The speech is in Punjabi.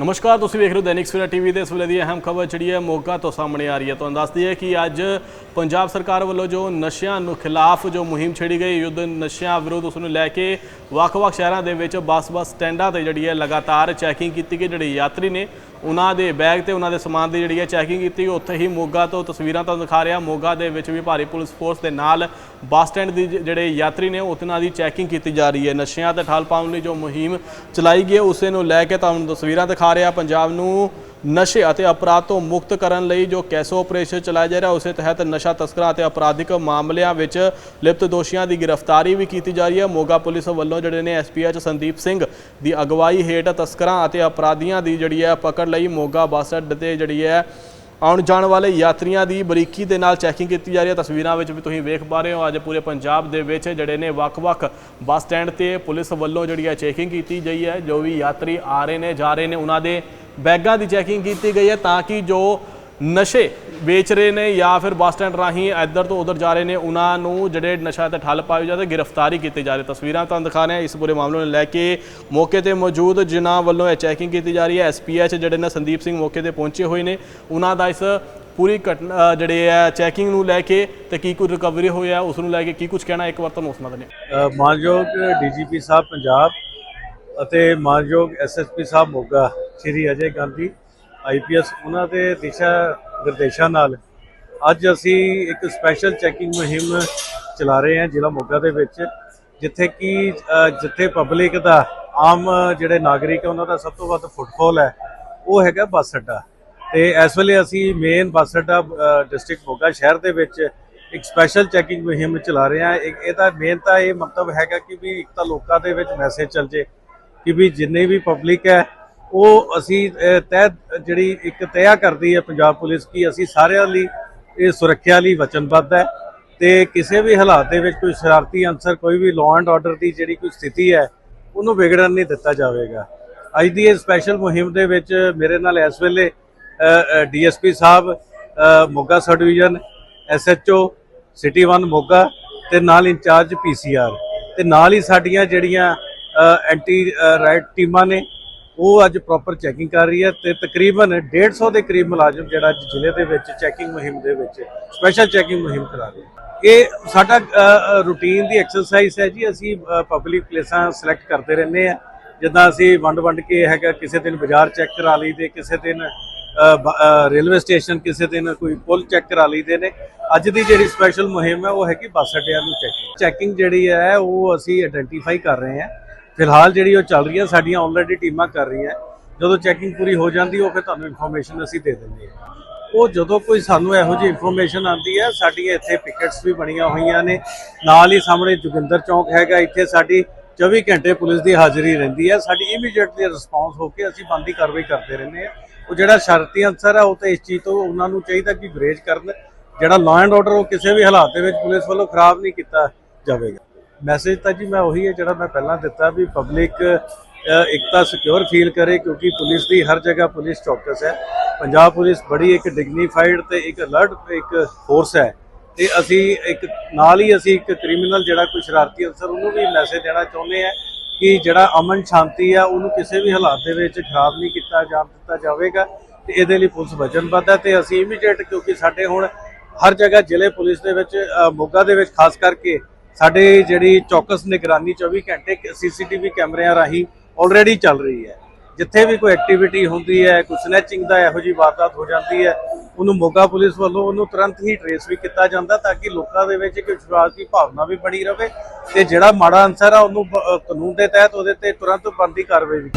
ਨਮਸਕਾਰ, ਤੁਸੀਂ ਵੇਖ ਰਹੇ ਹੋ ਦੈਨਿਕ ਸਵੇਰਾ ਟੀਵੀ ਦੇ। ਇਸ ਵੇਲੇ ਦੀ ਅਹਿਮ ਖਬਰ ਜਿਹੜੀ ਹੈ ਮੋਗਾ ਤੋਂ ਸਾਹਮਣੇ ਆ ਰਹੀ ਹੈ। ਤੁਹਾਨੂੰ ਦੱਸ ਦਈਏ ਕਿ ਅੱਜ ਪੰਜਾਬ ਸਰਕਾਰ ਵੱਲੋਂ ਜੋ ਨਸ਼ਿਆਂ ਨੂੰ ਖਿਲਾਫ ਜੋ ਮੁਹਿੰਮ ਛੇੜੀ ਗਈ, ਯੁੱਧ ਨਸ਼ਿਆਂ ਵਿਰੁੱਧ ਉਸ ਨੂੰ ਲੈ ਕੇ ਵੱਖ-ਵੱਖ ਸ਼ਹਿਰਾਂ ਦੇ ਵਿੱਚ ਬੱਸ-ਬੱਸ ਸਟੈਂਡਾਂ ਤੇ ਜਿਹੜੀ ਹੈ ਲਗਾਤਾਰ ਚੈਕਿੰਗ ਕੀਤੀ ਗਈ। ਜਿਹੜੇ ਯਾਤਰੀ ਨੇ, ਉਹਨਾਂ ਦੇ ਬੈਗ ਤੇ ਉਹਨਾਂ ਦੇ ਸਮਾਨ ਦੀ ਜਿਹੜੀ ਹੈ ਚੈਕਿੰਗ ਕੀਤੀ। ਗਈ। ਉੱਥੇ ਹੀ ਮੋਗਾ ਤੋਂ ਤਸਵੀਰਾਂ ਤੁਹਾਨੂੰ ਦਿਖਾ ਰਿਹਾ। ਮੋਗਾ ਦੇ ਵਿੱਚ ਵੀ ਭਾਰੀ ਪੁਲਿਸ ਫੋਰਸ ਦੇ ਨਾਲ ਬੱਸ ਸਟੈਂਡ ਦੀ ਜਿਹੜੇ ਯਾਤਰੀ ਨੇ ਉਹਨਾਂ ਦੀ ਚੈਕਿੰਗ ਕੀਤੀ ਜਾ ਰਹੀ ਹੈ। ਨਸ਼ਿਆਂ ਤੇ ਠੱਲ ਪਾਉਣ ਲਈ ਜੋ ਮੁਹਿੰਮ ਚਲਾਈ ਗਈ ਹੈ, ਉਸੇ ਨੂੰ ਲੈ ਕੇ ਤੁਹਾਨੂੰ ਤਸਵੀਰਾਂ ਦਿਖਾ ਰਿਹਾ ਪੰਜਾਬ ਨੂੰ ਨਸ਼ੇ ਅਤੇ ਅਪਰਾਧ ਤੋਂ ਮੁਕਤ ਕਰਨ ਲਈ ਜੋ ਕੈਸੋ ਆਪਰੇਸ਼ਨ ਚਲਾਇਆ ਜਾ ਰਿਹਾ, ਉਸੇ ਤਹਿਤ ਨਸ਼ਾ ਤਸਕਰਾਂ ਅਤੇ ਅਪਰਾਧਿਕ ਮਾਮਲਿਆਂ ਵਿੱਚ ਲਿਪਤ ਦੋਸ਼ੀਆਂ ਦੀ ਗ੍ਰਿਫਤਾਰੀ ਵੀ ਕੀਤੀ ਜਾ ਰਹੀ ਹੈ। ਮੋਗਾ ਪੁਲਿਸ ਵੱਲੋਂ ਜਿਹੜੇ ਨੇ ਐਸਪੀਐਚ ਸੰਦੀਪ ਸਿੰਘ ਦੀ ਅਗਵਾਈ ਹੇਠ ਤਸਕਰਾਂ ਅਤੇ ਅਪਰਾਧੀਆਂ ਦੀ ਜਿਹੜੀ ਹੈ ਪਕੜ ਲਈ ਮੋਗਾ ਬੱਸ ਅੱਡੇ ਤੇ ਜਿਹੜੀ ਹੈ ਆਉਣ ਜਾਣ ਵਾਲੇ ਯਾਤਰੀਆਂ ਦੀ ਬਰੀਕੀ ਦੇ ਨਾਲ ਚੈਕਿੰਗ ਕੀਤੀ ਜਾ ਰਹੀ ਹੈ। ਤਸਵੀਰਾਂ ਵਿੱਚ ਵੀ ਤੁਸੀਂ ਵੇਖ ਪਾ ਰਹੇ ਹੋ, ਅੱਜ ਪੂਰੇ ਪੰਜਾਬ ਦੇ ਵਿੱਚ ਜਿਹੜੇ ਨੇ ਵੱਖ-ਵੱਖ ਬੱਸ ਸਟੈਂਡ ਤੇ ਪੁਲਿਸ ਵੱਲੋਂ ਜਿਹੜੀ ਹੈ ਚੈਕਿੰਗ ਕੀਤੀ ਗਈ ਹੈ। ਜੋ ਵੀ ਯਾਤਰੀ ਆ ਰਹੇ ਨੇ, ਜਾ ਰਹੇ ਨੇ, ਉਹਨਾਂ ਦੇ ਬੈਗਾਂ ਦੀ ਚੈਕਿੰਗ ਕੀਤੀ ਗਈ ਹੈ ਤਾਂ ਕਿ ਜੋ ਨਸ਼ੇ ਵੇਚ ਰਹੇ ਨੇ ਜਾਂ ਫਿਰ ਬੱਸ ਸਟੈਂਡ ਰਾਹੀਂ ਇੱਧਰ ਤੋਂ ਉੱਧਰ ਜਾ ਰਹੇ ਨੇ ਉਹਨਾਂ ਨੂੰ ਜਿਹੜੇ ਨਸ਼ਾ ਤੇ ਠੱਲ ਪਾਈ ਜਾਵੇ ਗ੍ਰਿਫਤਾਰੀ ਕੀਤੇ ਜਾ ਰਹੀ ਤਸਵੀਰਾਂ ਤੁਹਾਨੂੰ ਦਿਖਾ ਰਹੇ ਹਾਂ। ਇਸ ਪੂਰੇ ਮਾਮਲੇ ਨੂੰ ਲੈ ਕੇ ਮੌਕੇ ਤੇ ਮੌਜੂਦ ਜਿਨ੍ਹਾਂ ਵੱਲੋਂ ਇਹ ਚੈਕਿੰਗ ਕੀਤੀ ਜਾ ਰਹੀ ਹੈ। ਐਸਪੀਐਚ ਜਿਹੜੇ ਨੇ ਸੰਦੀਪ ਸਿੰਘ ਮੌਕੇ ਤੇ ਪਹੁੰਚੇ ਹੋਏ ਨੇ। ਉਹਨਾਂ ਦਾ ਇਸ ਪੂਰੀ ਘਟਨਾ ਜਿਹੜੇ ਹੈ ਚੈਕਿੰਗ ਨੂੰ ਲੈ ਕੇ ਤੇ ਕੀ ਕੁਝ ਰਿਕਵਰੀ ਹੋਇਆ ਉਸ ਨੂੰ ਲੈ ਕੇ ਕੀ ਕੁਝ ਕਹਿਣਾ ਇੱਕ ਵਾਰ ਤੁਹਾਨੂੰ ਸੁਣਾ ਦਿੰਦੇ ਹਾਂ। ਅ, ਮਾਨਯੋਗ ਡੀਜੀਪੀ ਸਾਹਿਬ ਪੰਜਾਬ ਅਤੇ ਮਾਨਯੋਗ ਐਸਐਸਪੀ ਸਾਹਿਬ ਮੋਗਾ ਸ਼੍ਰੀ ਅਜੇ ਗਾਂਧੀ ਆਈਪੀਐਸ ਉਹਨਾਂ ਦੇ ਦਿਸ਼ਾ ਨਿਰਦੇਸ਼ਾਂ ਨਾਲ। ਅੱਜ ਅਸੀਂ ਇੱਕ ਸਪੈਸ਼ਲ ਚੈਕਿੰਗ ਮੁਹਿੰਮ ਚਲਾ ਰਹੇ ਹਾਂ ਜ਼ਿਲ੍ਹਾ ਮੋਗਾ ਦੇ ਵਿੱਚ, ਜਿੱਥੇ ਕਿ ਜਿੱਥੇ ਪਬਲਿਕ ਦਾ ਆਮ ਜਿਹੜੇ ਨਾਗਰਿਕ ਹੈ ਉਹਨਾਂ ਦਾ ਸਭ ਤੋਂ ਵੱਧ ਫੁੱਟਫਾਲ ਹੈ, ਉਹ ਹੈਗਾ ਬੱਸ ਅੱਡਾ। ਤੇ ਇਸ ਵੇਲੇ ਅਸੀਂ ਮੇਨ ਬੱਸ ਅੱਡਾ ਡਿਸਟ੍ਰਿਕਟ ਮੋਗਾ ਸ਼ਹਿਰ ਦੇ ਵਿੱਚ ਇੱਕ ਸਪੈਸ਼ਲ ਚੈਕਿੰਗ ਮੁਹਿੰਮ ਚਲਾ ਰਹੇ ਹਾਂ। ਇੱਕ ਇਹਦਾ ਮੇਨ ਤਾਂ ਇਹ ਮਤਲਬ ਹੈਗਾ ਕਿ ਵੀ ਇੱਕ ਤਾਂ ਲੋਕਾਂ ਦੇ ਵਿੱਚ ਮੈਸੇਜ ਚੱਲ ਜੇ, ਕਿ ਵੀ ਜਿੰਨੇ ਵੀ ਪਬਲਿਕ ਹੈ ਉਹ ਅਸੀਂ ਅਹ, ਤਹਿ ਜਿਹੜੀ ਇੱਕ ਤੈਅ ਕਰਦੀ ਹੈ ਪੰਜਾਬ ਪੁਲਿਸ ਕੀ ਅਸੀਂ ਸਾਰਿਆਂ ਲਈ ਇਹ ਸੁਰੱਖਿਆ ਲਈ ਵਚਨਬੱਧ ਹੈ ਤੇ ਕਿਸੇ ਵੀ ਹਾਲਾਤ ਦੇ ਵਿੱਚ ਕੋਈ ਸ਼ਰਾਰਤੀ ਅਨਸਰ ਕੋਈ ਵੀ ਲਾਅ ਐਂਡ ਆਰਡਰ ਦੀ ਜਿਹੜੀ ਕੋਈ ਸਥਿਤੀ ਹੈ ਉਹਨੂੰ ਵਿਗੜਨ ਨਹੀਂ ਦਿੱਤਾ ਜਾਵੇਗਾ। ਅੱਜ ਦੀ ਇਹ ਸਪੈਸ਼ਲ ਮੁਹਿੰਮ ਦੇ ਵਿੱਚ ਮੇਰੇ ਨਾਲ ਇਸ ਵੇਲੇ ਡੀਐਸਪੀ ਸਾਹਿਬ Moga sub division SHO city 1 Moga ਤੇ ਨਾਲ ਇੰਚਾਰਜ ਪੀਸੀਆਰ ਤੇ ਨਾਲ ਹੀ ਸਾਡੀਆਂ ਜਿਹੜੀਆਂ ਐਂਟੀ ਰਾਈਟ ਟੀਮਾਂ ਨੇ ਉਹ ਅੱਜ ਪ੍ਰੋਪਰ ਚੈਕਿੰਗ ਕਰ ਰਹੀ ਹੈ ਤੇ ਤਕਰੀਬਨ 150 ਦੇ ਕਰੀਬ ਮੁਲਾਜ਼ਮ ਜਿਹੜਾ ਅੱਜ ਜ਼ਿਲ੍ਹੇ ਦੇ ਵਿੱਚ ਚੈਕਿੰਗ ਮੁਹਿੰਮ ਦੇ ਵਿੱਚ ਸਪੈਸ਼ਲ ਚੈਕਿੰਗ ਮੁਹਿੰਮ ਚਲਾ ਰਹੀ ਹੈ। ਇਹ ਸਾਡਾ ਰੂਟੀਨ ਦੀ ਐਕਸਰਸਾਈਜ਼ ਹੈ ਜੀ। ਅਸੀਂ ਪਬਲਿਕ ਪਲੇਸਾਂ ਸਿਲੈਕਟ ਕਰਦੇ ਰਹਿੰਦੇ ਆ ਜਿੱਦਾਂ ਅਸੀਂ ਵੰਡ ਵੰਡ ਕੇ ਹੈਗਾ, ਕਿਸੇ ਦਿਨ ਬਾਜ਼ਾਰ ਚੈੱਕ ਕਰਾ ਲਈ ਤੇ ਕਿਸੇ ਦਿਨ ਰੇਲਵੇ ਸਟੇਸ਼ਨ ਕਿਸੇ ਦਿਨ ਕੋਈ ਪੁਲ ਚੈੱਕ ਕਰਾ ਲਈਦੇ ਨੇ। ਅੱਜ ਦੀ ਜਿਹੜੀ ਸਪੈਸ਼ਲ ਮੁਹਿੰਮ ਹੈ, ਉਹ ਹੈਗੀ ਬੱਸ ਅੱਡਿਆਂ ਨੂੰ ਚੈਕਿੰਗ ਚੈਕਿੰਗ ਜਿਹੜੀ ਹੈ, ਉਹ ਅਸੀਂ ਆਇਡੈਂਟੀਫਾਈ ਕਰ ਰਹੇ ਹਾਂ। ਫਿਲਹਾਲ ਜਿਹੜੀ ਉਹ ਚੱਲ ਰਹੀ ਹੈ, ਸਾਡੀਆਂ ਆਲਰੇਡੀ ਟੀਮਾਂ ਕਰ ਰਹੀਆਂ ਜਦੋਂ ਚੈਕਿੰਗ ਪੂਰੀ ਹੋ ਜਾਂਦੀ, ਉਹ ਫਿਰ ਤੁਹਾਨੂੰ ਇਨਫੋਰਮੇਸ਼ਨ ਅਸੀਂ ਦੇ ਦਿੰਦੇ ਹਾਂ। ਉਹ ਜਦੋਂ ਕੋਈ ਸਾਨੂੰ ਇਹੋ ਜਿਹੀ ਇਨਫੋਰਮੇਸ਼ਨ ਆਉਂਦੀ ਹੈ, ਸਾਡੀਆਂ ਇੱਥੇ ਪਿਕਟਸ ਵੀ ਬਣੀਆਂ ਹੋਈਆਂ ਨੇ। ਨਾਲ ਹੀ ਸਾਹਮਣੇ ਜੋਗਿੰਦਰ ਚੌਂਕ ਹੈਗਾ, ਇੱਥੇ ਸਾਡੀ 24 ਘੰਟੇ ਪੁਲਿਸ ਦੀ ਹਾਜ਼ਰੀ ਰਹਿੰਦੀ ਹੈ। ਸਾਡੀ ਇਮੀਡੀਏਟਲੀ ਰਿਸਪੌਂਸ ਹੋ ਕੇ ਅਸੀਂ ਬੰਦੀ ਕਾਰਵਾਈ ਕਰਦੇ ਰਹਿੰਦੇ ਹਾਂ। ਉਹ ਜਿਹੜਾ ਸ਼ਰਤੀ ਅਨਸਰ ਹੈ, ਉਹ ਤਾਂ ਇਸ ਚੀਜ਼ ਤੋਂ ਉਹਨਾਂ ਨੂੰ ਚਾਹੀਦਾ ਕਿ ਗਰੇਜ ਕਰਨ। ਜਿਹੜਾ ਲਾਅ ਐਂਡ ਆਰਡਰ ਉਹ ਕਿਸੇ ਵੀ ਹਾਲਾਤ ਦੇ ਵਿੱਚ ਪੁਲਿਸ ਵੱਲੋਂ ਖਰਾਬ ਨਹੀਂ ਕੀਤਾ ਜਾਵੇਗਾ। ਮੈਸੇਜ ਤਾਂ ਜੀ ਮੈਂ ਉਹੀ ਹੈ ਜਿਹੜਾ ਮੈਂ ਪਹਿਲਾਂ ਦਿੱਤਾ ਵੀ ਪਬਲਿਕ ਇੱਕ ਤਾਂ ਸਿਕਿਉਰ ਫੀਲ ਕਰੇ ਕਿਉਂਕਿ ਪੁਲਿਸ ਦੀ ਹਰ ਜਗ੍ਹਾ ਪੁਲਿਸ ਚੌਕਸ ਹੈ। ਪੰਜਾਬ ਪੁਲਿਸ ਬੜੀ ਇੱਕ ਡਿਗਨੀਫਾਈਡ ਤੇ ਇੱਕ ਅਲਰਟ ਇੱਕ ਫੋਰਸ ਹੈ। ਤੇ ਅਸੀਂ ਇੱਕ, ਨਾਲ ਹੀ ਅਸੀਂ ਇੱਕ ਕ੍ਰਿਮੀਨਲ ਜਿਹੜਾ ਕੋਈ ਸ਼ਰਾਰਤੀ ਅਨਸਰ ਉਹਨੂੰ ਵੀ ਮੈਸੇਜ ਦੇਣਾ ਚਾਹੁੰਦੇ ਆ ਕਿ ਜਿਹੜਾ ਅਮਨ ਸ਼ਾਂਤੀ ਆ, ਉਹਨੂੰ ਕਿਸੇ ਵੀ ਹਾਲਾਤ ਦੇ ਵਿੱਚ ਖਰਾਬ ਨਹੀਂ ਕੀਤਾ ਜਾਣ ਦਿੱਤਾ ਜਾਵੇਗਾ ਤੇ ਇਹਦੇ ਲਈ ਪੁਲਿਸ ਵਚਨਬੱਧ ਹੈ ਤੇ ਅਸੀਂ ਇਮੀਡੀਏਟ ਕਿਉਂਕਿ ਸਾਡੇ ਹੁਣ ਹਰ ਜਗ੍ਹਾ ਜ਼ਿਲ੍ਹੇ ਪੁਲਿਸ ਦੇ ਵਿੱਚ ਮੋਗਾ ਦੇ ਵਿੱਚ, ਖਾਸ ਕਰਕੇ ਸਾਡੇ ਜਿਹੜੀ ਚੌਕਸ ਨਿਗਰਾਨੀ 24 ਘੰਟੇ ਸੀਸੀਟੀਵੀ ਕੈਮਰਿਆਂ ਰਾਹੀਂ ਆਲਰੇਡੀ ਚੱਲ ਰਹੀ ਹੈ। ਜਿੱਥੇ ਵੀ ਕੋਈ ਐਕਟੀਵਿਟੀ ਹੁੰਦੀ ਹੈ, ਕੋਈ ਸਨੈਚਿੰਗ ਦਾ ਇਹੋ ਜਿਹੀ ਵਾਰਦਾਤ ਹੋ ਜਾਂਦੀ ਹੈ, ਉਹਨੂੰ ਮੋਗਾ ਪੁਲਿਸ ਵੱਲੋਂ ਉਹਨੂੰ ਤੁਰੰਤ ਹੀ ਟਰੇਸ ਵੀ ਕੀਤਾ ਜਾਂਦਾ ਤਾਂ ਕਿ ਲੋਕਾਂ ਦੇ ਵਿੱਚ ਇੱਕ ਵਿਸ਼ਵਾਸ ਦੀ ਭਾਵਨਾ ਵੀ ਬਣੀ ਰਹੇ ਤੇ ਜਿਹੜਾ ਮਾੜਾ ਅਨਸਰ ਆ ਉਹਨੂੰ ਬ- ਕਾਨੂੰਨ ਦੇ ਤਹਿਤ ਉਹਦੇ ਤੇ ਤੁਰੰਤ ਬਣਦੀ ਕਾਰਵਾਈ ਵੀ